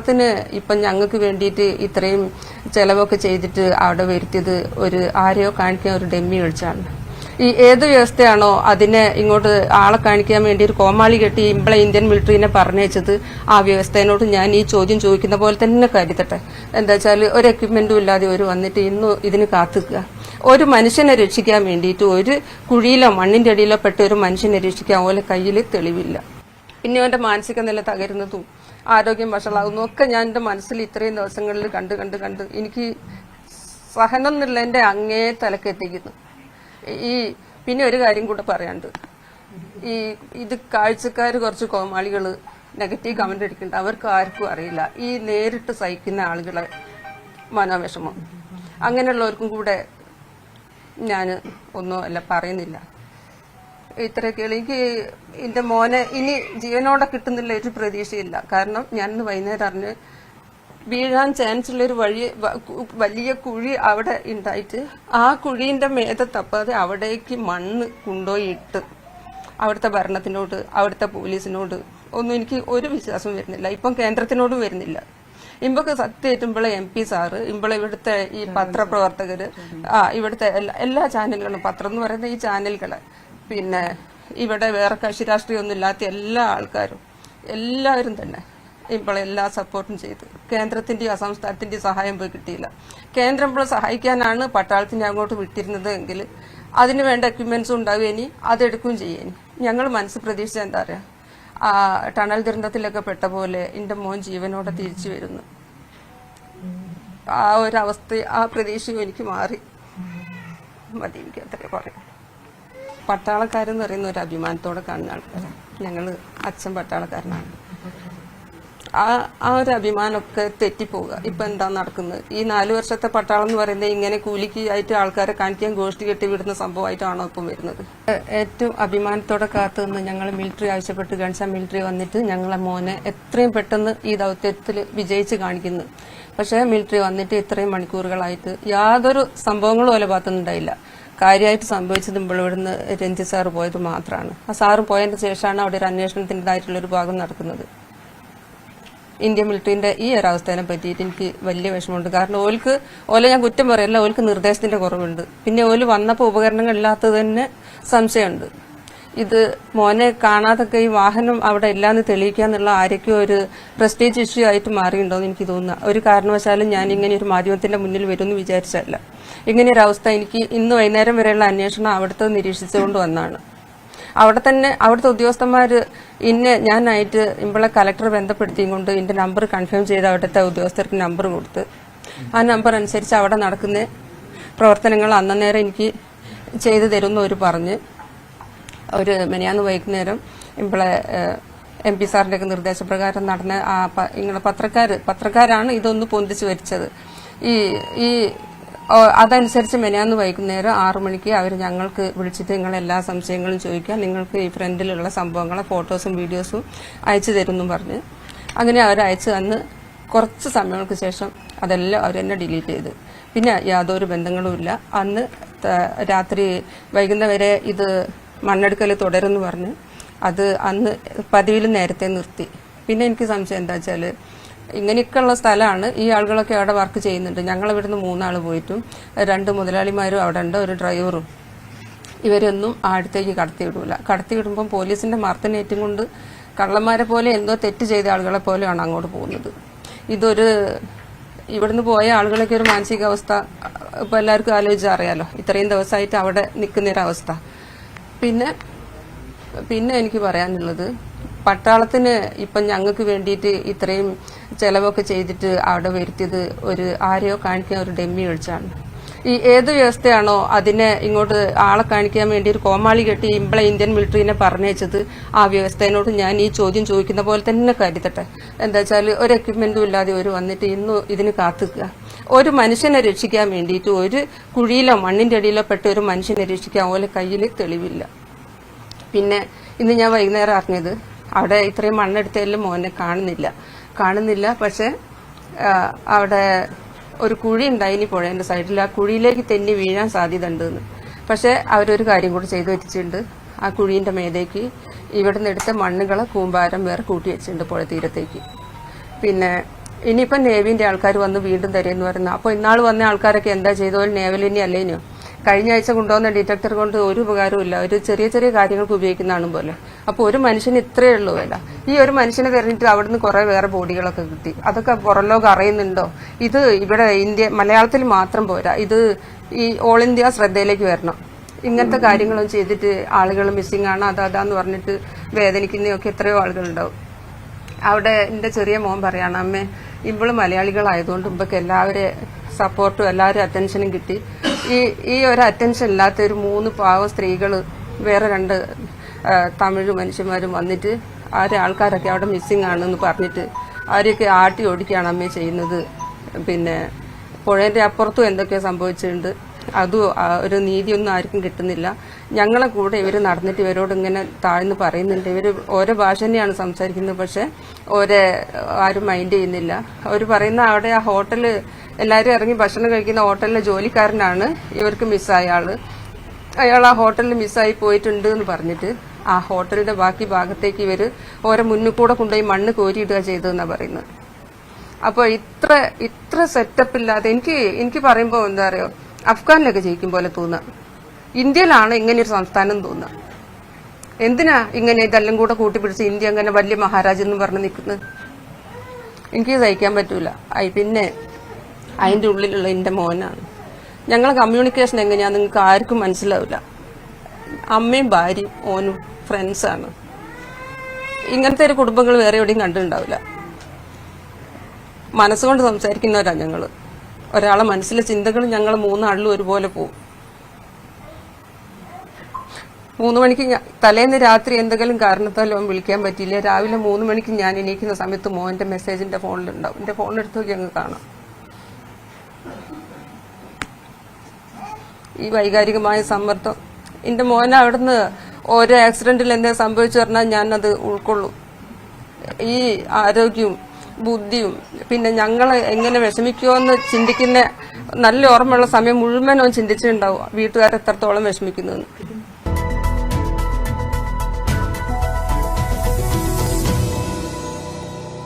ത്തിന് ഇപ്പം ഞങ്ങൾക്ക് വേണ്ടിയിട്ട് ഇത്രയും ചെലവൊക്കെ ചെയ്തിട്ട് അവിടെ വരുത്തിയത് ഒരു ആരെയോ കാണിക്കാൻ ഒരു ഡെമ്മി ഒഴിച്ചാണ് ഈ ഏത് വ്യവസ്ഥയാണോ അതിനെ ഇങ്ങോട്ട് ആളെ കാണിക്കാൻ വേണ്ടി ഒരു കോമാളി കെട്ടി ഇമ്പളെ ഇന്ത്യൻ മിലിറ്ററിനെ പറഞ്ഞയച്ചത് ആ വ്യവസ്ഥയോട് ഞാൻ ഈ ചോദ്യം ചോദിക്കുന്ന പോലെ തന്നെ കരുതട്ടെ. എന്താ വെച്ചാൽ ഒരു എക്യുപ്മെന്റും ഇല്ലാതെ ഒരു വന്നിട്ട് ഇന്ന് ഇതിന് കാത്തുക്കുക. ഒരു മനുഷ്യനെ രക്ഷിക്കാൻ വേണ്ടിയിട്ട് ഒരു കുഴിയിലോ മണ്ണിന്റെ അടിയിലോ പെട്ട ഒരു മനുഷ്യനെ രക്ഷിക്കാൻ പോലെ കയ്യിൽ തെളിവില്ല. പിന്നെ അവന്റെ മാനസിക നില തകരുന്നതും ആരോഗ്യം വഷളാകുന്നു. ഒക്കെ ഞാൻ എന്റെ മനസ്സിൽ ഇത്രയും ദിവസങ്ങളിൽ കണ്ട് കണ്ട് കണ്ട് എനിക്ക് സഹനം എന്നുള്ള എന്റെ അങ്ങേ തലക്കെത്തിക്കുന്നു ഈ പിന്നെ ഒരു കാര്യം കൂടെ പറയാണ്ട് ഈ ഇത് കാഴ്ചക്കാർ കുറച്ച് കോമാളികൾ നെഗറ്റീവ് കമന്റ് അടിക്കുന്നുണ്ട്. അവർക്ക് ആർക്കും അറിയില്ല. ഈ നേരിട്ട് സഹിക്കുന്ന ആളുകളെ മനോവിഷമം. അങ്ങനെയുള്ളവർക്കും കൂടെ ഞാൻ ഒന്നും അല്ല പറയുന്നില്ല. ഇത്രയൊക്കെയുള്ളൂ എനിക്ക് എന്റെ മോനെ ഇനി ജീവനോടെ കിട്ടുന്നില്ല ഒരു പ്രതീക്ഷയില്ല. കാരണം ഞാൻ ഇന്ന് വൈകുന്നേരം അറിഞ്ഞ് വീഴാൻ ഉള്ള ഒരു വഴി വലിയ കുഴി അവിടെ ഉണ്ടായിട്ട് ആ കുഴിന്റെ മേത തപ്പാതെ അവിടേക്ക് മണ്ണ് കൊണ്ടുപോയി ഇട്ട് അവിടുത്തെ ഭരണത്തിനോട് അവിടുത്തെ പോലീസിനോട് ഒന്നും എനിക്ക് ഒരു വിശ്വാസം വരുന്നില്ല. ഇപ്പം കേന്ദ്രത്തിനോടും വരുന്നില്ല. ഇമ്പൊക്കെ സത്യമായിട്ടുമ്പോളെ എം പി സാറ് ഇമ്പളെ ഇവിടുത്തെ ഈ പത്രപ്രവർത്തകര് ആ ഇവിടുത്തെ എല്ലാ എല്ലാ ചാനലുകളും പത്രം എന്ന് പറയുന്ന ഈ ചാനലുകൾ പിന്നെ ഇവിടെ വേറെ കക്ഷി രാഷ്ട്രീയമൊന്നും ഇല്ലാത്ത എല്ലാ ആൾക്കാരും എല്ലാവരും തന്നെ ഇപ്പോൾ എല്ലാ സപ്പോർട്ടും ചെയ്ത്. കേന്ദ്രത്തിന്റെയും സംസ്ഥാനത്തിന്റെയും സഹായം പോയി കിട്ടിയില്ല. കേന്ദ്രം ഇപ്പോൾ സഹായിക്കാനാണ് പട്ടാളത്തിനെ അങ്ങോട്ട് വിട്ടിരുന്നത് എങ്കിൽ അതിന് വേണ്ട എക്യുപ്മെന്റ്സും ഉണ്ടാവുക ഇനി അതെടുക്കുകയും ചെയ്യേനി ഞങ്ങൾ മനസ്സ് പ്രതീക്ഷിച്ച എന്താ പറയുക ടണൽ ദുരന്തത്തിലൊക്കെ പെട്ട പോലെ എന്റെ മോൻ ജീവനോടെ തിരിച്ചു വരുന്നു. ആ ഒരവസ്ഥ ആ പ്രതീക്ഷയും എനിക്ക് മാറി. മതി എനിക്ക് അത്രേ പറയാം പട്ടാളക്കാരെന്ന് പറയുന്ന ഒരു അഭിമാനത്തോടെ കാണുന്ന ആൾക്കാരാണ്. ഞങ്ങൾ അച്ഛൻ പട്ടാളക്കാരനാണ്. ആ ആ ഒരു അഭിമാനമൊക്കെ തെറ്റിപ്പോവുക. ഇപ്പൊ എന്താ നടക്കുന്നത്? ഈ നാലു വർഷത്തെ പട്ടാളം എന്ന് പറയുന്നത് ഇങ്ങനെ കൂലിക്ക് ആയിട്ട് ആൾക്കാരെ കാണിക്കാൻ ഗോഷ്ടി കെട്ടി വിടുന്ന സംഭവമായിട്ടാണോ ഇപ്പം വരുന്നത്? ഏറ്റവും അഭിമാനത്തോടെ കാത്തു നിന്ന് ഞങ്ങൾ മിലിറ്ററി ആവശ്യപ്പെട്ട് ഗൺസ മിലിറ്ററി വന്നിട്ട് ഞങ്ങളെ മോനെ എത്രയും പെട്ടെന്ന് ഈ ദൗത്യത്തിൽ വിജയിച്ച് കാണിക്കുന്നു. പക്ഷേ മിലിറ്ററി വന്നിട്ട് ഇത്രയും മണിക്കൂറുകളായിട്ട് യാതൊരു സംഭവങ്ങളും ഓല ഭാഗത്തുനിന്നുണ്ടായില്ല. കാര്യമായിട്ട് സംഭവിച്ചത് ഇവിടുന്ന് രഞ്ജിത് സാറ് പോയത് മാത്രമാണ് ആ സാറ് പോയതിന് ശേഷമാണ് അവിടെ ഒരു അന്വേഷണത്തിന്റെതായിട്ടുള്ള ഒരു ഭാഗം നടക്കുന്നത്. ഇന്ത്യൻ മിലിറ്ററിന്റെ ഈ ഒരു അവസ്ഥയെ പറ്റിയിട്ട് എനിക്ക് വലിയ വിഷമമുണ്ട്. കാരണം ഓൽക്ക് ഓല ഞാൻ കുറ്റം പറയല്ല ഓൽക്ക് നിർദ്ദേശത്തിന്റെ കുറവുണ്ട്. പിന്നെ ഓൽ വന്നപ്പോൾ ഉപകരണങ്ങൾ ഇല്ലാത്തത് തന്നെ സംശയമുണ്ട്. ഇത് മോനെ കാണാതൊക്കെ ഈ വാഹനം അവിടെ ഇല്ലാന്ന് തെളിയിക്കാന്നുള്ള ആരൊക്കെ ഒരു പ്രസ്റ്റേജ് ഇഷ്യൂ ആയിട്ട് മാറിയിട്ടുണ്ടോന്ന് എനിക്ക് തോന്നുന്നു. ഒരു കാരണവശാലും ഞാൻ ഇങ്ങനെ ഒരു മാധ്യമത്തിന്റെ മുന്നിൽ വരുമെന്ന് വിചാരിച്ചല്ല ഇങ്ങനെ ഒരു അവസ്ഥ എനിക്ക് ഇന്ന് വൈകുന്നേരം വരെയുള്ള അന്വേഷണം അവിടുത്തെ നിരീക്ഷിച്ചുകൊണ്ട് വന്നാണ്. അവിടെ തന്നെ അവിടുത്തെ ഉദ്യോഗസ്ഥന്മാര് ഇന്നെ ഞാനായിട്ട് ഇമ്പളെ കലക്ടർ ബന്ധപ്പെടുത്തിയും കൊണ്ട് എന്റെ നമ്പർ കൺഫേം ചെയ്ത് അവിടുത്തെ ഉദ്യോഗസ്ഥർക്ക് നമ്പർ കൊടുത്ത്. ആ നമ്പർ അനുസരിച്ച് അവിടെ നടക്കുന്ന പ്രവർത്തനങ്ങൾ അന്നേരം എനിക്ക് ചെയ്തു തരുമെന്ന് അവർ പറഞ്ഞ്. ഒരു മെനിയാന്ന് വൈകുന്നേരം ഇവിടെ എം പി സാറിന്റെ ഒക്കെ നിർദ്ദേശപ്രകാരം നടന്ന ആ ഇങ്ങനെ പത്രക്കാര് പത്രക്കാരാണ് ഇതൊന്ന് പൊന്തിച്ച് വരിച്ചത്. ഈ ഈ അതനുസരിച്ച് മെനയാന്ന് വൈകുന്നേരം ആറു മണിക്ക് അവർ ഞങ്ങൾക്ക് വിളിച്ചിട്ട് നിങ്ങൾ എല്ലാ സംശയങ്ങളും ചോദിക്കുക. നിങ്ങൾക്ക് ഈ ഫ്രണ്ടിലുള്ള സംഭവങ്ങളെ ഫോട്ടോസും വീഡിയോസും അയച്ചു തരുമെന്നും പറഞ്ഞ് അങ്ങനെ അവർ അയച്ചു തന്ന് കുറച്ച് സമയങ്ങൾക്ക് ശേഷം അതെല്ലാം അവർ തന്നെ ഡിലീറ്റ് ചെയ്ത്. പിന്നെ യാതൊരു ബന്ധങ്ങളുമില്ല അന്ന് രാത്രി വൈകുന്നേരം വരെ ഇത് മണ്ണെടുക്കൽ തുടരുമെന്ന് പറഞ്ഞ് അത് അന്ന് പതിവിൽ നേരത്തെ നിർത്തി. പിന്നെ എനിക്ക് സംശയം എന്താ വെച്ചാൽ ഇങ്ങനെയൊക്കെയുള്ള സ്ഥലമാണ് ഈ ആളുകളൊക്കെ അവിടെ വർക്ക് ചെയ്യുന്നുണ്ട്. ഞങ്ങൾ ഇവിടുന്ന് മൂന്നാൾ പോയിട്ടും രണ്ട് മുതലാളിമാരും അവിടെ ഉണ്ട് ഒരു ഡ്രൈവറും. ഇവരൊന്നും അടുത്തേക്ക് കടത്തി വിടൂല കടത്തി വിടുമ്പം പോലീസിന്റെ മർദ്ദനേറ്റും കൊണ്ട് കള്ളന്മാരെ പോലെ എന്തോ തെറ്റ് ചെയ്ത ആളുകളെ പോലെയാണ് അങ്ങോട്ട് പോകുന്നത്. ഇതൊരു ഇവിടുന്ന് പോയ ആളുകളൊക്കെ ഒരു മാനസികാവസ്ഥ ഇപ്പൊ എല്ലാവർക്കും ആലോചിച്ചാൽ അറിയാലോ. ഇത്രയും ദിവസമായിട്ട് അവിടെ നിൽക്കുന്നൊരവസ്ഥ പിന്നെ പിന്നെ എനിക്ക് പറയാനുള്ളത് പട്ടാളത്തിന് ഇപ്പം ഞങ്ങൾക്ക് വേണ്ടിയിട്ട് ഇത്രയും ചെലവൊക്കെ ചെയ്തിട്ട് അവിടെ വരുത്തിയത് ഒരു ആരെയോ കാണിക്കാൻ ഒരു ഡെമ്മി ഒഴിച്ചാണ് ഈ ഏത് വ്യവസ്ഥയാണോ അതിനെ ഇങ്ങോട്ട് ആളെ കാണിക്കാൻ വേണ്ടി ഒരു കോമാളി കെട്ടി ഇമ്പളെ ഇന്ത്യൻ മിലിറ്ററിനെ പറഞ്ഞയച്ചത് ആ വ്യവസ്ഥയോട് ഞാൻ ഈ ചോദ്യം ചോദിക്കുന്ന പോലെ തന്നെ കരുതട്ടെ. എന്താ വെച്ചാൽ ഒരു എക്യുപ്മെന്റും ഇല്ലാതെ ഒരു വന്നിട്ട് ഇന്നും ഇതിന് കാത്തുക്കുക ഒരു മനുഷ്യനെ രക്ഷിക്കാൻ വേണ്ടിയിട്ട് ഒരു കുഴിയിലോ മണ്ണിന്റെ അടിയിലോ പെട്ട ഒരു മനുഷ്യനെ രക്ഷിക്കാൻ പോലെ കയ്യിൽ തെളിവില്ല. പിന്നെ ഇന്ന് ഞാൻ വൈകുന്നേരം അറിഞ്ഞത് അവിടെ ഇത്രയും മണ്ണെടുത്തതിലും മോനെ കാണുന്നില്ല. കാണുന്നില്ല പക്ഷെ അവിടെ ഒരു കുഴി ഉണ്ടായിനി പുഴേന്റെ സൈഡിൽ ആ കുഴിയിലേക്ക് തെന്നി വീഴാൻ സാധ്യത ഉണ്ടെന്ന് പക്ഷെ അവരൊരു കാര്യം കൂടി ചെയ്തു വെച്ചിട്ടുണ്ട്. ആ കുഴിന്റെ മേലേക്ക് ഇവിടെ നിന്ന് എടുത്ത മണ്ണുകളെ കൂമ്പാരം വേറെ കൂട്ടി വെച്ചിട്ടുണ്ട് പുഴ തീരത്തേക്ക്. പിന്നെ ഇനിയിപ്പം നേവിന്റെ ആൾക്കാർ വന്ന് വീണ്ടും തരുമെന്ന് പറയുന്നു. അപ്പോൾ ഇന്നാൾ വന്ന ആൾക്കാരൊക്കെ എന്താ ചെയ്തോ നേവലിനി അല്ലേനോ കഴിഞ്ഞ ആഴ്ച കൊണ്ടുവന്ന ഡിറ്റക്ടർ കൊണ്ട് ഒരു ഉപകാരമില്ല ഒരു ചെറിയ ചെറിയ കാര്യങ്ങൾക്ക് ഉപയോഗിക്കുന്നതാണ് പോലെ. അപ്പോൾ ഒരു മനുഷ്യന് ഇത്രയേ ഉള്ളൂ വില. ഈ ഒരു മനുഷ്യനെ തെരഞ്ഞിട്ട് അവിടുന്ന് കുറെ വേറെ ബോഡികളൊക്കെ കിട്ടി. അതൊക്കെ പുറം ലോകം അറിയുന്നുണ്ടോ? ഇത് ഇവിടെ ഇന്ത്യ മലയാളത്തിൽ മാത്രം പോരാ. ഇത് ഈ ഓൾ ഇന്ത്യ ശ്രദ്ധയിലേക്ക് വരണം. ഇങ്ങനത്തെ കാര്യങ്ങളും ചെയ്തിട്ട് ആളുകൾ മിസ്സിംഗ് ആണ് അത് അതാന്ന് പറഞ്ഞിട്ട് വേദനിക്കുന്നതൊക്കെ എത്രയോ ആളുകളുണ്ടാവും. അവിടെ എന്റെ ചെറിയ മോൻ പറയാണ് അമ്മേ ഇവൾ മലയാളികളായതുകൊണ്ട് ഇമ്പക്ക് എല്ലാവരെ സപ്പോർട്ടും എല്ലാവരും അറ്റൻഷനും കിട്ടി. ഈ ഈ ഒരു അറ്റൻഷൻ ഇല്ലാത്ത ഒരു മൂന്ന് പാവ സ്ത്രീകൾ വേറെ രണ്ട് തമിഴ് മനുഷ്യന്മാരും വന്നിട്ട് ആരെ ആൾക്കാരൊക്കെ അവിടെ മിസ്സിംഗ് ആണെന്ന് പറഞ്ഞിട്ട് അവരെയൊക്കെ ആട്ടി ഓടിക്കുകയാണ് അമ്മേ ചെയ്യുന്നത്. പിന്നെ പുഴേന്റെ അപ്പുറത്തും എന്തൊക്കെയോ സംഭവിച്ചിട്ടുണ്ട്. അതും ഒരു നീതിയൊന്നും ആർക്കും കിട്ടുന്നില്ല. ഞങ്ങളെ കൂടെ ഇവർ നടന്നിട്ട് ഇവരോട് ഇങ്ങനെ താഴ്ന്ന് പറയുന്നുണ്ട്. ഇവർ ഓരോ ഭാഷ തന്നെയാണ് സംസാരിക്കുന്നത് പക്ഷെ ഓരോ ആരും മൈൻഡ് ചെയ്യുന്നില്ല. അവർ പറയുന്ന അവിടെ ആ ഹോട്ടൽ എല്ലാവരും ഇറങ്ങി ഭക്ഷണം കഴിക്കുന്ന ഹോട്ടലിലെ ജോലിക്കാരനാണ്. ഇവർക്ക് മിസ്സായ ആൾ. അയാൾ ആ ഹോട്ടലിൽ മിസ്സായി പോയിട്ടുണ്ട് എന്ന് പറഞ്ഞിട്ട് ആ ഹോട്ടലിന്റെ ബാക്കി ഭാഗത്തേക്ക് ഇവർ ഓരോ മുന്നിൽ കൂടെ കൊണ്ടുപോയി മണ്ണ് കോരിയിടുക ചെയ്തതെന്നാണ് പറയുന്നത്. അപ്പോൾ ഇത്ര ഇത്ര സെറ്റപ്പ് ഇല്ലാതെ എനിക്ക് എനിക്ക് പറയുമ്പോൾ എന്താ അറിയോ? അഫ്ഗാനിലൊക്കെ ജയിക്കും പോലെ തോന്നുക. ഇന്ത്യയിലാണ് ഇങ്ങനെ ഒരു സംസ്ഥാനം തോന്നുക. എന്തിനാ ഇങ്ങനെ ഇതെല്ലാം കൂടെ കൂട്ടിപ്പിടിച്ച് ഇന്ത്യ അങ്ങനെ വലിയ മഹാരാജെന്ന് പറഞ്ഞ് നിൽക്കുന്നത്? എനിക്ക് സഹിക്കാൻ പറ്റൂല. ഐ പിന്നെ അതിന്റെ ഉള്ളിലുള്ള എന്റെ മോനാണ്. ഞങ്ങളെ കമ്മ്യൂണിക്കേഷൻ എങ്ങനെയാ നിങ്ങൾക്ക് ആർക്കും മനസ്സിലാവില്ല. അമ്മയും ഭാര്യയും ഓനും ഫ്രണ്ട്സാണ് ഇങ്ങനത്തെ ഒരു കുടുംബങ്ങൾ വേറെ എവിടെയും കണ്ടിട്ടുണ്ടാവില്ല. മനസ്സുകൊണ്ട് സംസാരിക്കുന്നവരാണ് ഞങ്ങൾ. ഒരാളെ മനസ്സിലെ ചിന്തകൾ ഞങ്ങൾ മൂന്നാളിലും ഒരുപോലെ പോകും മൂന്ന് മണിക്ക് തലേന്ന് രാത്രി എന്തെങ്കിലും കാരണത്താൽ അവൻ വിളിക്കാൻ പറ്റിയില്ല. രാവിലെ മൂന്ന് മണിക്ക് ഞാൻ എണീക്കുന്ന സമയത്ത് മോന്റെ മെസ്സേജ് എന്റെ ഫോണിലുണ്ടാവും. എന്റെ ഫോണിലെടുത്ത് നോക്കി അങ്ങ് കാണാം. ഈ വൈകാരികമായ സമ്മർദ്ദം. എന്റെ മോനെ അവിടുന്ന് ഓരോ ആക്സിഡന്റിൽ എന്തെങ്കിലും സംഭവിച്ചു പറഞ്ഞാൽ ഞാനത് ഉൾക്കൊള്ളും. ഈ ആരോഗ്യവും ബുദ്ധിയും പിന്നെ ഞങ്ങൾ എങ്ങനെ വിഷമിക്കുമെന്ന് ചിന്തിക്കുന്ന നല്ല ഓർമ്മയുള്ള സമയം മുഴുവനും ചിന്തിച്ചിട്ടുണ്ടാവും വീട്ടുകാർ എത്രത്തോളം വിഷമിക്കുന്നു